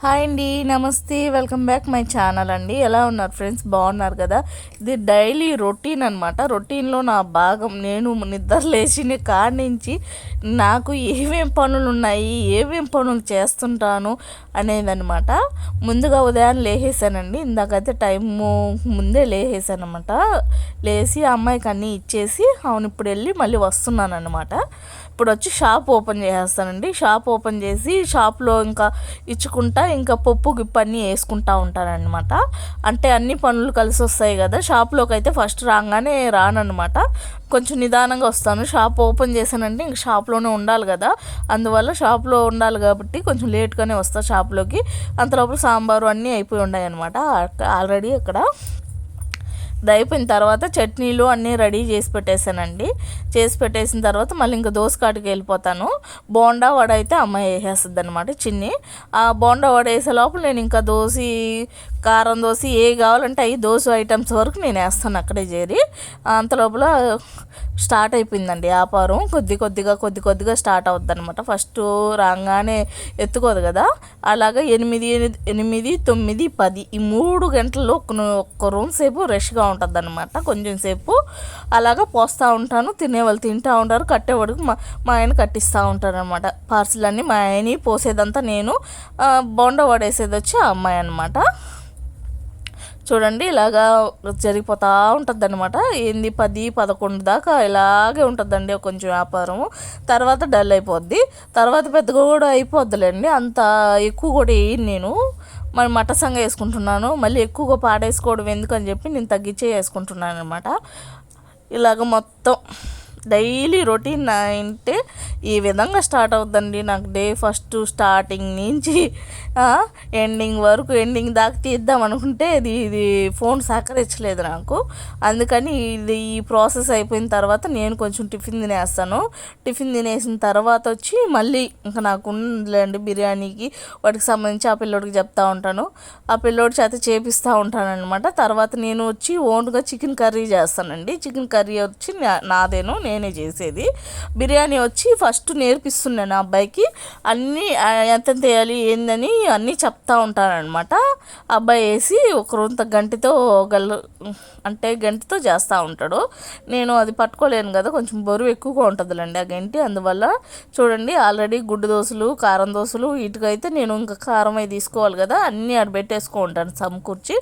Hi అండి నమస్తే welcome back my channel అండి. ఎలా ఉన్నారు ఫ్రెండ్స్? బాగున్నారు కదా? ఇది డైలీ రొటీన్ అనమాట రొటీన్లో నా భాగం. నేను నిద్ర లేచిన కాడి నుంచి నాకు ఏమేం పనులు ఉన్నాయి ఏమేం పనులు చేస్తుంటాను అనేది అనమాట ముందుగా ఉదయాన్నే లేచేసానండి ఇందాకైతే టైము ముందే లేచేసాను లేచి ఆ అమ్మాయికి అన్నీ ఇచ్చేసి అవును ఇప్పుడు వెళ్ళి మళ్ళీ వస్తున్నాను అనమాట ఇప్పుడు వచ్చి షాప్ ఓపెన్ చేసేస్తానండి. షాప్ ఓపెన్ చేసి షాప్లో ఇంకా ఇచ్చుకుంటా ఇంకా పప్పు గిప్పు అన్నీ వేసుకుంటా ఉంటానన్నమాట. అంటే అన్ని పనులు కలిసి వస్తాయి కదా షాప్లోకి అయితే ఫస్ట్ రాగానే రానమాట కొంచెం నిదానంగా వస్తాను. షాప్ ఓపెన్ చేశానంటే ఇంక షాప్లోనే ఉండాలి కదా. అందువల్ల షాప్లో ఉండాలి కాబట్టి కొంచెం లేట్గానే వస్తా షాప్లోకి. అంతలోపు సాంబారు అన్నీ అయిపోయి ఉన్నాయి అనమాట ఆల్రెడీ అక్కడ ఇది అయిపోయిన తర్వాత చట్నీలు అన్నీ రెడీ చేసి పెట్టేశానండి. చేసి పెట్టేసిన తర్వాత మళ్ళీ ఇంకా దోసకాటికి వెళ్ళిపోతాను. బోండా వడ అయితే అమ్మాయి వేసేస్తుంది అనమాట చిన్ని. ఆ బోండా వడ వేసే లోపల నేను ఇంకా దోశ కారం దోశ ఏ కావాలంటే అవి దోశ ఐటమ్స్ వరకు నేను వేస్తాను అక్కడే చేరి. అంత లోపల స్టార్ట్ అయిపోయిందండి వ్యాపారం. కొద్ది కొద్దిగా కొద్ది కొద్దిగా స్టార్ట్ అవుద్ది అనమాట ఫస్ట్ రాగానే ఎత్తుకోదు కదా. అలాగా ఎనిమిది ఎనిమిది తొమ్మిది పది ఈ మూడు గంటల్లో ఒక్క ఒక్క రూమ్ సేపు రష్గా ఉంటుంది అనమాట కొంచెం సేపు. అలాగా పోస్తూ ఉంటాను. తినేవాళ్ళు తింటూ ఉంటారు. కట్టేవాడికి మా మా ఆయన కట్టిస్తూ ఉంటారు అనమాట పార్సిల్ అన్నీ మా ఆయన పోసేదంతా నేను. బొండ పడేసేది వచ్చి ఆ అమ్మాయి అనమాట చూడండి ఇలాగా జరిగిపోతూ ఉంటుంది అనమాట ఏంది? పది పదకొండు దాకా ఇలాగే ఉంటుందండి కొంచెం వ్యాపారం తర్వాత డల్ అయిపోద్ది. తర్వాత పెద్దగా కూడా అయిపోద్దిలేండి. అంత ఎక్కువ కూడా వేయను నేను. మరి మటసంగా వేసుకుంటున్నాను. మళ్ళీ ఎక్కువగా పాడేసుకోవడం ఎందుకని చెప్పి నేను తగ్గించే వేసుకుంటున్నాను అనమాట ఇలాగ మొత్తం డైలీ రొటీన్ అంటే ఈ విధంగా స్టార్ట్ అవుతుందండి నాకు డే ఫస్ట్ స్టార్టింగ్ నుంచి ఎండింగ్ వరకు ఎండింగ్ దాకా తీద్దాం అనుకుంటే ఇది ఇది ఫోన్ సహకరించలేదు నాకు. అందుకని ఇది ఈ ప్రాసెస్ అయిపోయిన తర్వాత నేను కొంచెం టిఫిన్ తినేస్తాను. టిఫిన్ తినేసిన తర్వాత వచ్చి మళ్ళీ ఇంకా నాకు ఉందిలేండి బిర్యానీకి వాటికి సంబంధించి ఆ పిల్లోడికి చెప్తా ఉంటాను. ఆ పిల్లోడి చేత చేపిస్తూ ఉంటాను అనమాట తర్వాత నేను వచ్చి ఓన్గా చికెన్ కర్రీ చేస్తానండి. చికెన్ కర్రీ వచ్చి నాదేను నేను చేసేది. బిర్యానీ వచ్చి ఫస్ట్ నేర్పిస్తున్నాను ఆ అబ్బాయికి. అన్నీ ఎంత చేయాలి ఏందని అన్నీ చెప్తా ఉంటానన్నమాట. అబ్బాయి వేసి ఒక రొంత గంటితో గల్లు అంటే గంటితో చేస్తూ ఉంటాడు. నేను అది పట్టుకోలేను కదా కొంచెం బరువు ఎక్కువగా ఉంటుందిలేండి ఆ గంటి. అందువల్ల చూడండి ఆల్రెడీ గుడ్డు దోశలు కారం దోశలు వీటికైతే నేను ఇంకా కారం అవి తీసుకోవాలి కదా అన్నీ ఆడ పెట్టేసుకో ఉంటాను సమకూర్చి.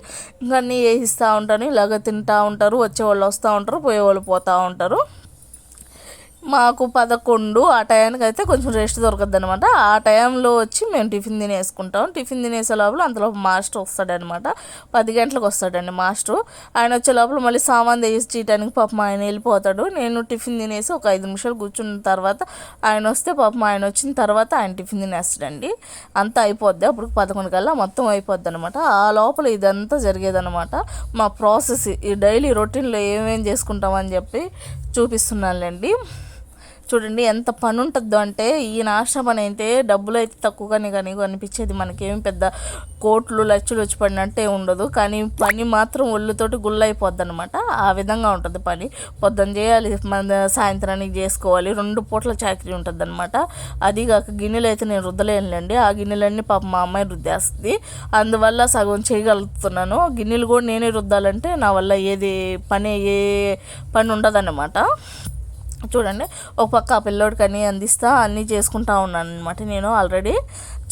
ఇంకా అన్నీ వేసిస్తూ ఉంటాను ఇలాగ తింటూ ఉంటారు వచ్చేవాళ్ళు వస్తూ ఉంటారు పోయేవాళ్ళు పోతూ ఉంటారు. మాకు పదకొండు ఆ టైంకి అయితే కొంచెం రెస్ట్ దొరకద్దు అనమాట ఆ టైంలో వచ్చి మేము టిఫిన్ తినేసుకుంటాం. టిఫిన్ తినేసే లోపల అంతలోపు మాస్టర్ వస్తాడనమాట పది గంటలకు వస్తాడండి మాస్టర్. ఆయన వచ్చే లోపల మళ్ళీ సామాన్ తెచ్చి చేయడానికి పాపం ఆయన వెళ్ళిపోతాడు. నేను టిఫిన్ తినేసి ఒక ఐదు నిమిషాలు కూర్చున్న తర్వాత ఆయన వస్తే పాపం ఆయన వచ్చిన తర్వాత ఆయన టిఫిన్ తినేస్తాడండి. అంతా అయిపోద్ది. అప్పుడు పదకొండు కల్లా మొత్తం అయిపోద్ది అనమాట ఆ లోపల ఇదంతా జరిగేదనమాట మా ప్రాసెస్ ఈ డైలీ రొటీన్లో ఏమేం చేసుకుంటామని చెప్పి చూపిస్తున్నానులేండి. చూడండి ఎంత పని ఉంటుందో అంటే ఈ నాశన పని అయితే డబ్బులు అయితే తక్కువగానే కానీ అనిపించేది. మనకేమి పెద్ద కోట్లు లక్షలు వచ్చి పడినట్టే ఉండదు. కానీ పని మాత్రం ఒళ్ళుతోటి గుళ్ళైపోద్ది అనమాట ఆ విధంగా ఉంటుంది పని. పొద్దున్న చేయాలి మన సాయంత్రానికి చేసుకోవాలి. రెండు పూట్ల చాకరీ ఉంటుంది అనమాట అది కాక గిన్నెలు అయితే నేను రుద్దలేనులేండి. ఆ గిన్నెలన్నీ పాప మా అమ్మాయి రుద్దేస్తుంది. అందువల్ల సగం చేయగలుగుతున్నాను. గిన్నెలు కూడా నేనే రుద్దాలంటే నా వల్ల ఏది పని ఏ పని ఉండదన్నమాట చూడండి ఒక పక్క ఆ పిల్లోడికి అన్నీ అందిస్తా అన్నీ చేసుకుంటా ఉన్నాను అనమాట నేను ఆల్రెడీ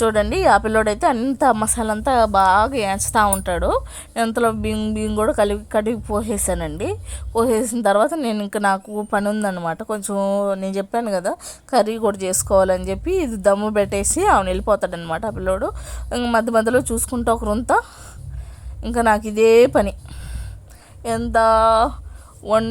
చూడండి ఆ పిల్లోడైతే అంత మసాలా అంతా బాగా ఏంచుతూ ఉంటాడు. ఎంతలో బియ్యం బియ్యం కూడా కలిపి కడిగి పోసేసానండి. పోసేసిన తర్వాత నేను ఇంకా నాకు పని ఉందన్నమాట. కొంచెం నేను చెప్పాను కదా కర్రీ కూడా చేసుకోవాలని చెప్పి ఇది దమ్ము పెట్టేసి ఆమె వెళ్ళిపోతాడనమాట ఆ పిల్లోడు. మధ్య మధ్యలో చూసుకుంటూ ఒకరుంతా ఇంకా నాకు ఇదే పని. ఎంత? వన్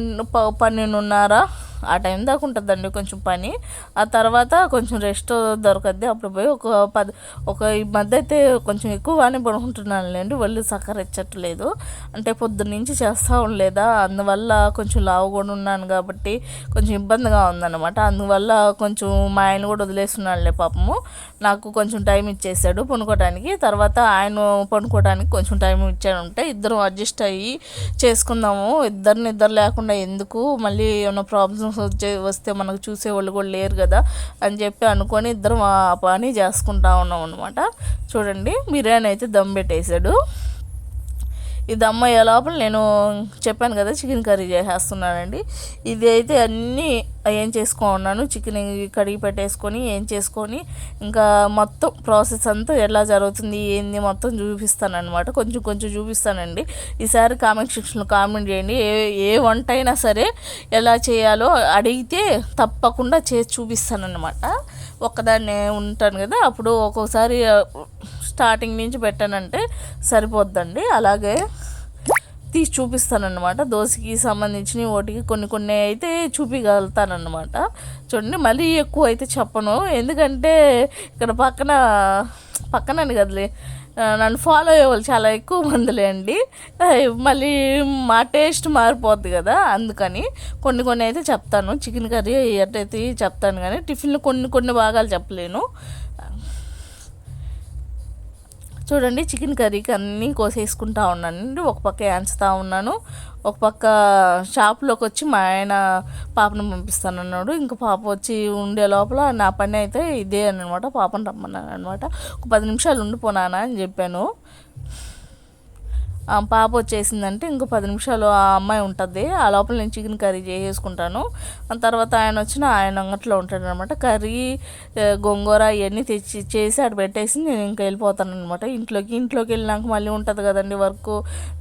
పన్నెండున్నర ఆ టైం దాకా ఉంటుందండి కొంచెం పని. ఆ తర్వాత కొంచెం రెస్ట్ దొరకద్ది. అప్పుడు పోయి ఒక పది ఒక ఈ మధ్య అయితే కొంచెం ఎక్కువగానే పడుకుంటున్నానులేండి. ఒళ్ళు సహకరించట్లేదు అంటే పొద్దున్న నుంచి చేస్తూ ఉండలేదా? అందువల్ల కొంచెం లావు కూడా ఉన్నాను కాబట్టి కొంచెం ఇబ్బందిగా ఉందన్నమాట. అందువల్ల కొంచెం మా ఆయన కూడా వదిలేస్తున్నాడులే పాపము. నాకు కొంచెం టైం ఇచ్చేసాడు పనుకోవడానికి తర్వాత ఆయన పనుకోవడానికి కొంచెం టైం ఇచ్చాడు ఉంటే ఇద్దరం అడ్జస్ట్ అయ్యి చేసుకుందాము. ఇద్దరిని ఇద్దరు లేకుండా ఎందుకు? మళ్ళీ ఏమైనా ప్రాబ్లమ్స్ వచ్చే వస్తే మనకు చూసేవాళ్ళు కూడా లేరు కదా అని చెప్పి అనుకొని ఇద్దరం ఆ పని చేసుకుంటా ఉన్నాం అనమాట చూడండి బిర్యానీ అయితే దమ్ పెట్టేశాడు. ఇది అమ్మాయి లోపల నేను చెప్పాను కదా చికెన్ కర్రీ చేసేస్తున్నానండి. ఇది అయితే అన్నీ ఏం చేసుకున్నాను చికెన్ కడిగి పెట్టేసుకొని ఏం చేసుకొని ఇంకా మొత్తం ప్రాసెస్ అంతా ఎలా జరుగుతుంది ఏంది మొత్తం చూపిస్తానమాట కొంచెం కొంచెం చూపిస్తానండి. ఈసారి కామెంట్ సెక్షన్లో కామెంట్ చేయండి. ఏ ఏ వంట అయినా సరే ఎలా చేయాలో అడిగితే తప్పకుండా చేసి చూపిస్తానన్నమాట. ఒక్కదాన్నే ఉంటాను కదా అప్పుడు ఒక్కొక్కసారి స్టార్టింగ్ నుంచి పెట్టానంటే సరిపోద్దండి. అలాగే తీసి చూపిస్తానమాట దోశకి సంబంధించిన వాటికి కొన్ని కొన్ని అయితే చూపించగలుగుతానమాట చూడండి మళ్ళీ ఎక్కువ అయితే చెప్పను. ఎందుకంటే ఇక్కడ పక్కన పక్కనండి కదలే. నన్ను ఫాలో అయ్యేవాళ్ళు చాలా ఎక్కువ మందిలే అండి. మళ్ళీ మా టేస్ట్ మారిపోద్ది కదా అందుకని కొన్ని కొన్ని అయితే చెప్తాను. చికెన్ కర్రీ ఎట్టయితే చెప్తాను కానీ టిఫిన్లు కొన్ని కొన్ని భాగాలు చెప్పలేను. చూడండి చికెన్ కర్రీకి అన్నీ కోసేసుకుంటా ఉన్నానండి. ఒక పక్క యాంచుతూ ఉన్నాను. ఒక పక్క షాప్లోకి వచ్చి మా ఆయన పాపను పంపిస్తానన్నాడు. ఇంకా పాప వచ్చి ఉండే లోపల నా పని అయితే ఇదే అనమాట పాపను రమ్మన్నాను అనమాట ఒక పది నిమిషాలు ఉండిపోనానా అని చెప్పాను. పాప వచ్చేసిందంటే ఇంకో పది నిమిషాలు ఆ అమ్మాయి ఉంటుంది. ఆ లోపల నేను చికెన్ కర్రీ చేసేసుకుంటాను. తర్వాత ఆయన వచ్చిన ఆయన అంగట్లో ఉంటాడు అనమాట కర్రీ గోంగూర ఇవన్నీ తెచ్చి చేసి అటు పెట్టేసి నేను ఇంకా వెళ్ళిపోతాను అనమాట ఇంట్లోకి ఇంట్లోకి వెళ్ళినాక మళ్ళీ ఉంటుంది కదండి వర్క్.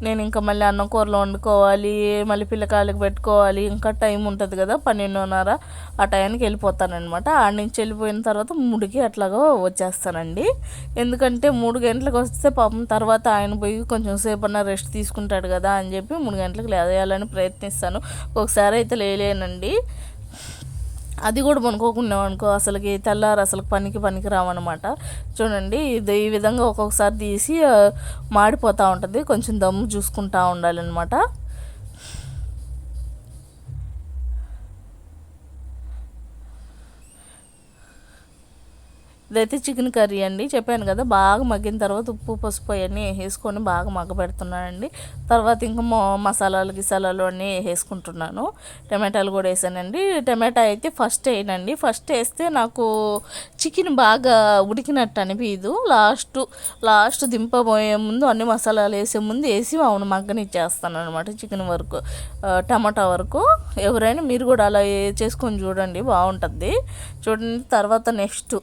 నేను ఇంకా మళ్ళీ అన్నం కూరలు వండుకోవాలి మళ్ళీ పిల్లకాయలకు పెట్టుకోవాలి. ఇంకా టైం ఉంటుంది కదా పన్నెండున్నర ఆ టైంకి వెళ్ళిపోతానమాట ఆడ నుంచి వెళ్ళిపోయిన తర్వాత మూడుకి అట్లాగా వచ్చేస్తానండి. ఎందుకంటే మూడు గంటలకు వస్తే పాపం తర్వాత ఆయన పోయి కొంచెం సేపు అన్న రెస్ట్ తీసుకుంటాడు కదా అని చెప్పి మూడు గంటలకు లేదేయాలని ప్రయత్నిస్తాను. ఒకసారి అయితే లేలేనండి అది కూడా పనుకోకున్నాం అనుకో అసలుకి తెల్లారు అసలు పనికి పనికి రావన్నమాట. చూడండి ఇది ఈ విధంగా ఒక్కొక్కసారి తీసి మాడిపోతూ ఉంటుంది. కొంచెం దమ్ము చూసుకుంటూ ఉండాలన్నమాట. ఇదైతే చికెన్ కర్రీ అండి. చెప్పాను కదా బాగా మగ్గిన తర్వాత ఉప్పు పసుపు అవన్నీ వేసుకొని బాగా మగ్గబెడుతున్నానండి. తర్వాత ఇంకా మసాలాలు గిసాలాలు అన్నీ వేసుకుంటున్నాను. టమాటాలు కూడా వేసానండి. టమాటా అయితే ఫస్ట్ వేయనండి. ఫస్ట్ వేస్తే నాకు చికెన్ బాగా ఉడికినట్టు అనిపించదు లాస్ట్ లాస్ట్ దింపబోయే ముందు అన్ని మసాలాలు వేసే ముందు వేసి అవును మగ్గనిచ్చేస్తాను అనమాట చికెన్ వరకు టమాటా వరకు. ఎవరైనా మీరు కూడా అలా చేసుకొని చూడండి బాగుంటుంది. చూడండి తర్వాత నెక్స్ట్.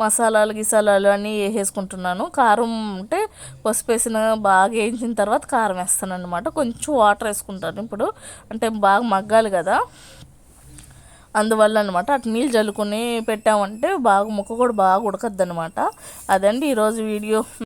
మసాలాలు గిసాలాలు అన్నీ వేసేసుకుంటున్నాను. కారం అంటే పసుపు వేసిన బాగా వేయించిన తర్వాత కారం వేస్తాను అనమాట కొంచెం వాటర్ వేసుకుంటాను ఇప్పుడు. అంటే బాగా మగ్గాలి కదా. అందువల్ల అనమాట అటు నీళ్ళు చల్లుకొని పెట్టామంటే బాగా ముక్క కూడా బాగా ఉడకద్దు అనమాట అదండి ఈరోజు వీడియో.